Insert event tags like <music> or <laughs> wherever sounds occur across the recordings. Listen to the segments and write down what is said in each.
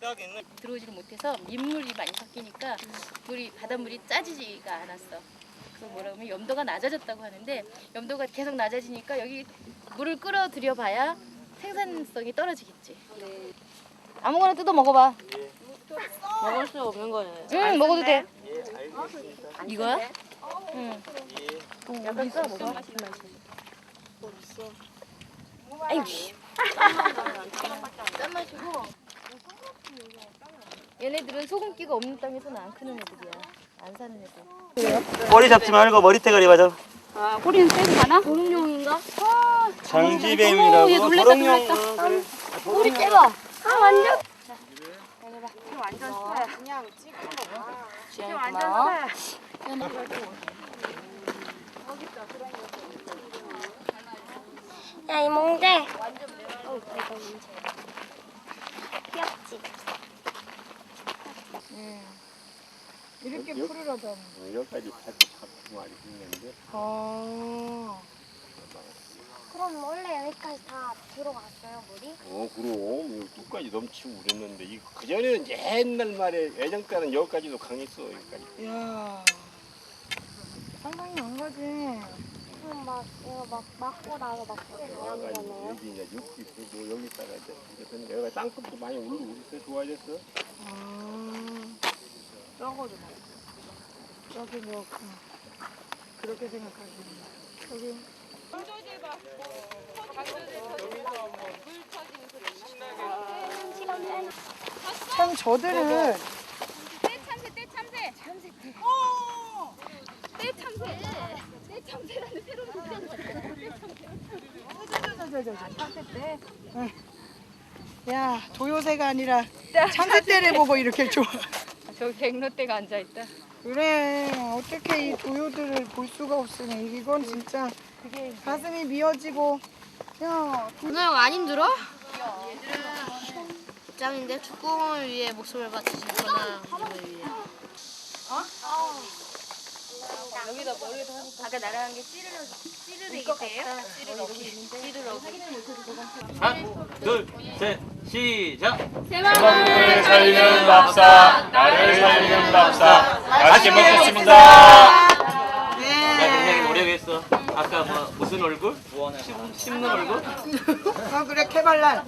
딱 있는. 들어오지를 못해서 민물이 많이 섞이니까 물이 바닷물이 짜지지가 않았어. 그래서 뭐라 그러면 염도가 낮아졌다고 하는데 염도가 계속 낮아지니까 여기 물을 끌어들여 봐야 생산성이 떨어지겠지. 아무거나 뜯어 먹어봐. 먹을 수 없는 거예요. 응 먹어도 돼. 예, 알겠습니다. 이거야? 응. 예. 약간 써 먹어. 아유 씨. 짠 마시고. 얘네들은 소금기가 없는 땅에서는 안 크는 애들이야. 안 사는 애들. 머리 잡지 말고 머리태거리 맞아. 아, 꼬리는 떼고 가나? 도롱뇽인가? 장지뱀이라고. 얘 놀랬다, 도롱뇽. 놀랬다. 어, 꼬리 떼봐. 아 완전. 완전 새. 그냥 지안이 완전 고마워. 새. 야 이몽재 어 이거 문제 귀엽지? 이렇게 풀으라고 하면. 여기까지 다시 잡고 말이 있는데. 어. 그럼 원래 여기까지 다 들어갔어요 물이? 어, 그럼 여기 끝까지 넘치고 그랬는데 이 그전에는 옛날 말에 예전 때는 여기까지도 강했어 여기까지. 이야. 상당히 망가지. 그럼 막 이거 막 막고 나서 막 뿌리 와가지고 나오잖아요 여기 이제 육지 있고 여기다가 이제 이제 여기가 땅끝도 많이 오르고 있어 좋아졌어. 아. 썩어도 나. 저기 뭐 그, 그렇게 생각하시는 여기 참 저들은 떼 참새 떼 참새 참새 떼. 어. 떼참새. 떼참새라는 새로운 동작을 야 도요새가 아니라 참새떼를 보고 이렇게 좋아. 저기 백로떼가 앉아 있다. 그래 어떻게 이 도요들을 볼 수가 없으니 이건 진짜 가슴이 미어지고 야형안 힘들어? 짱인데 축구공을 위해 목숨을 바치신 거나 위해. 여기다 머리에다 하니까 아까 나랑 게 찌르러 찌르르기세요? 찌르러기. 찌르러기. 하나, 둘, 셋, 시작. 나를 살리는 밥상, 나를 살리는 밥상, 맛있게 먹겠습니다. 나 굉장히 노력했어. 아까 뭐 무슨 얼굴? 심, 씹는 얼굴? 아 그래 캐발랄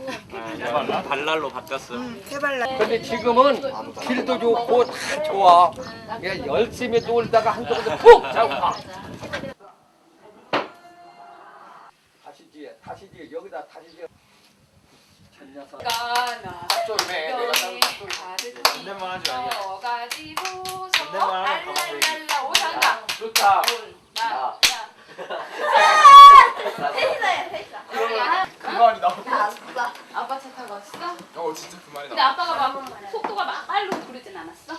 아, 발랄로 바꿨어. 캐발랄 근데 지금은 길도 좋고 다 좋아. 그냥 열심히 놀다가 번에 푹 자고 가. 다시지, 다시지, 여기다 다시지. 쫄매, 내가 존댓말 하지 말게. 가지고 존댓말 하면 가만히 있어. 오상가. 좋다. 나. 그 말이 나왔다. 아빠 차 타고 왔어? 어, 진짜 그 말이 근데 아빠가 막 속도가 막 빠르고 그러진 않았어?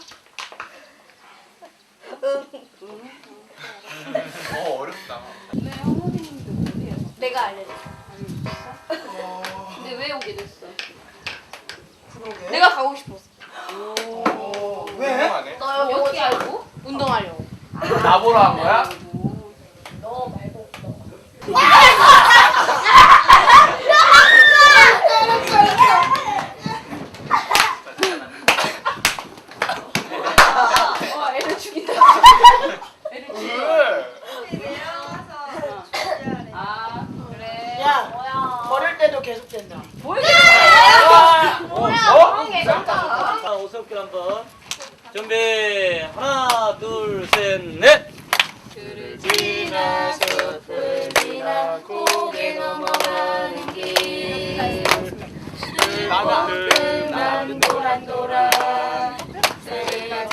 어, 어렵다. 왜 어머님도 못해요? 내가 알려줬어. 근데 왜 오게 됐어? 내가 가고 싶었어. 왜? 너 여기 어떻게 알고? 운동하려고. 나보라 한 거야? 어, 애를 죽인다. 애를 죽여. 왜? 아, 그래. 걸을 때도 계속된다. 뭘 어? 자, 오석길 한번. 준비. 하나, 둘, 셋, 넷. 그를 지나서 을 지나 고개 넘어가는 길. 난 도란 도란.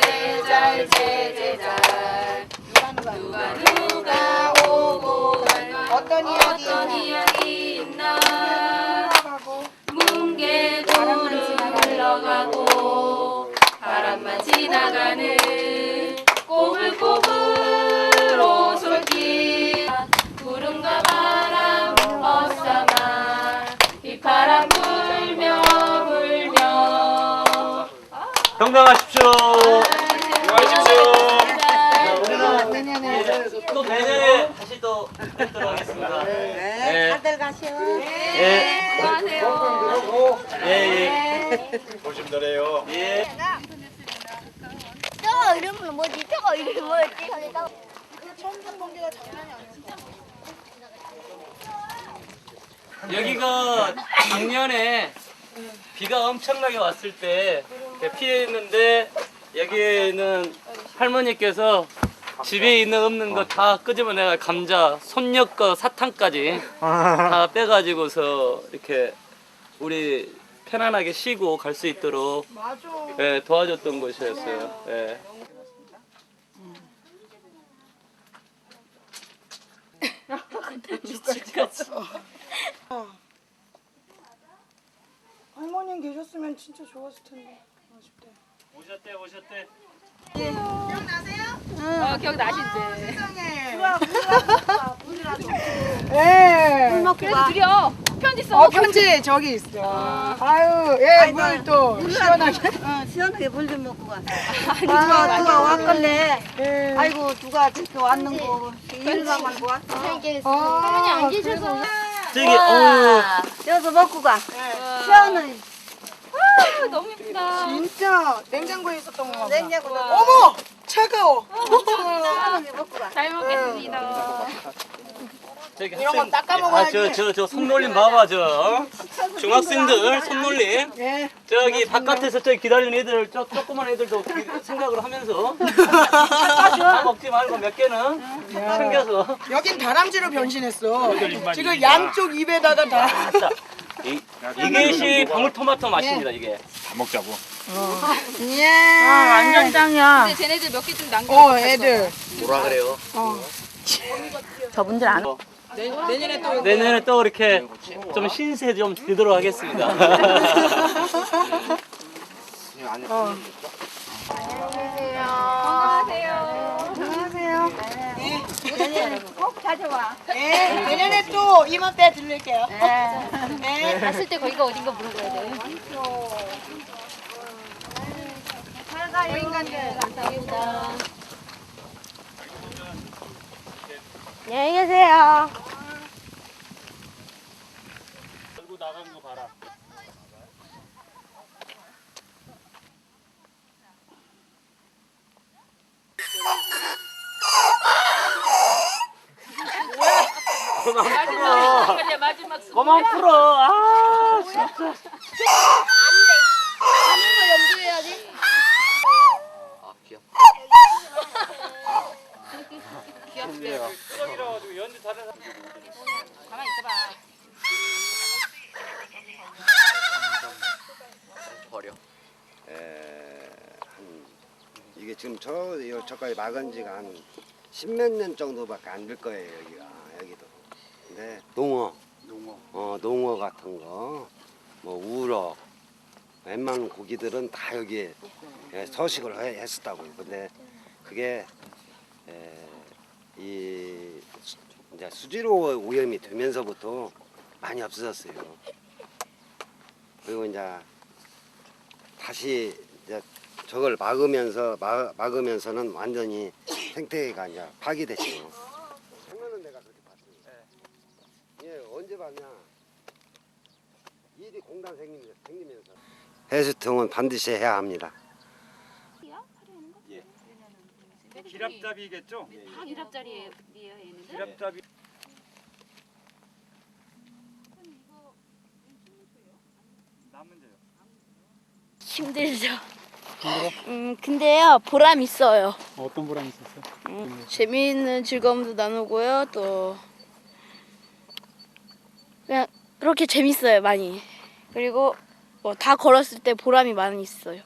제잘 제제잘 누가 누가 오고 이야기? 어떤 이야기 흘러가고 바람만 지나가는 꼬불꼬불 오솔길. 구름과 바람 어싸마. 휘파람 불며 불며. 건강하십시 또 뵙도록 하겠습니다. 네, 다들 가시오. 예. 안녕하세요. 예, 예. 조심들해요. 예. 저거 이름은 뭐지? 저거 이름은 뭐였지? 여기가 작년에 비가 엄청나게 왔을 때 피했는데 여기는 할머니께서 집에 있는 없는 거 다 끄집어내가 감자, 손녀 거 사탕까지 다 빼가지고서 이렇게 우리 편안하게 쉬고 갈 수 있도록 맞아. 예, 도와줬던 곳이었어요. 예. <laughs> 할머님 계셨으면 진짜 좋았을 텐데. 아쉽대. 오셨대, 오셨대. 어, 기억나신대. 예. 그래서 드려. 편지 써. 어 편지 저기 있어. 아유 예물또 시원하게. 어, 시원하게 물 좀 먹고 가. 아니, 누가 누가 왔길래 예. 아이고 누가 저렇게 왔는 거 일만 말고 왔어. 할머니 안 계셔서. 저기, 어 여기서 먹고 가. 네. 시원해. 아, 너무 예쁘다. 진짜 냉장고에 있었던 거. 냉장고. 어머 차가워. 잘 먹겠습니다. 저기 이런 거 학생- 닦아 먹어야지. 아, 저, 저, 저 손놀림 봐봐, 저. 중학생들 손놀림. 예. 저기 바깥에서 저기 기다리는 애들, 저 조그만 애들도 기- 생각을 하면서. 다 먹지 말고 몇 개는 챙겨서. 여긴 다람쥐로 변신했어. 지금 양쪽 입에다가 다. 자, 이, 이것이 방울토마토 맛입니다, 이게. 다 먹자고. 예. 완전 짱이야. 근데 쟤네들 몇 개 좀 남겨. 어 애들. 뭐라 그래요? 저분들 안 내년에 또 내년에 또 이렇게 좀 신세 좀 드도록 하겠습니다. <laughs> 안녕하세요. 꼭 가져와. 네, 내년에 또 이맘때 들릴게요. 네. 갔을 때 거기가 어딘가 물어봐야 돼. 안녕히 계세요. 마지막 말이야 마지막 수. 그만 풀어. 아, 진짜. 아, 귀엽다. 가만히 있어봐. 버려. 에, 한, 이게 지금 저 요- 저까지 막은 지가 한 십몇 년 정도밖에 안 될 거예요 여기가 여기도. 근데 농어, 농 어, 어 농어 같은 거, 뭐 우럭, 웬만한 고기들은 다 여기에 예, 서식을 해- 했었다고요. 근데 그게 에, 이 수- 이제 수지로 오염이 되면서부터 많이 없어졌어요. 그리고 이제 다시 이제 저걸 막으면서 막, 막으면서는 완전히 생태계가 이제 파괴됐죠. 장난은 내가 그렇게 봤어요. 예, 봤냐? 일이 공단 생기면서, 생기면서. 해수통은 반드시 해야 합니다. 기랍잡이겠죠? 다 기랍자리예요 얘네들. 기랍잡이. 힘들죠. 음, 근데요, 보람 있어요. 어떤 보람이 있었어요? 음, 재미있는 즐거움도 나누고요, 또. 그냥 그렇게 재밌어요, 많이. 그리고 뭐 다 걸었을 때 보람이 많이 있어요.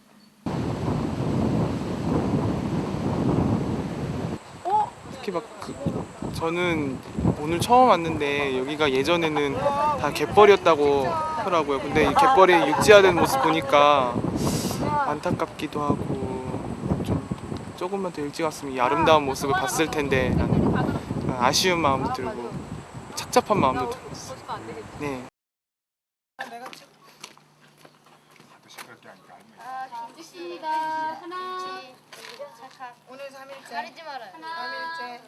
특히 막 그, 저는 오늘 처음 왔는데 여기가 예전에는 다 갯벌이었다고 하더라고요. 근데 이 갯벌이 육지화된 모습 보니까 안타깝기도 하고 좀 조금만 더 일찍 왔으면 이 아름다운 모습을 봤을 텐데 라는 아쉬운 마음도 들고 착잡한 마음도 들었어요. 네. 민주 씨가 하나. 오늘 3일째. 가리지 말아요. 삼일째.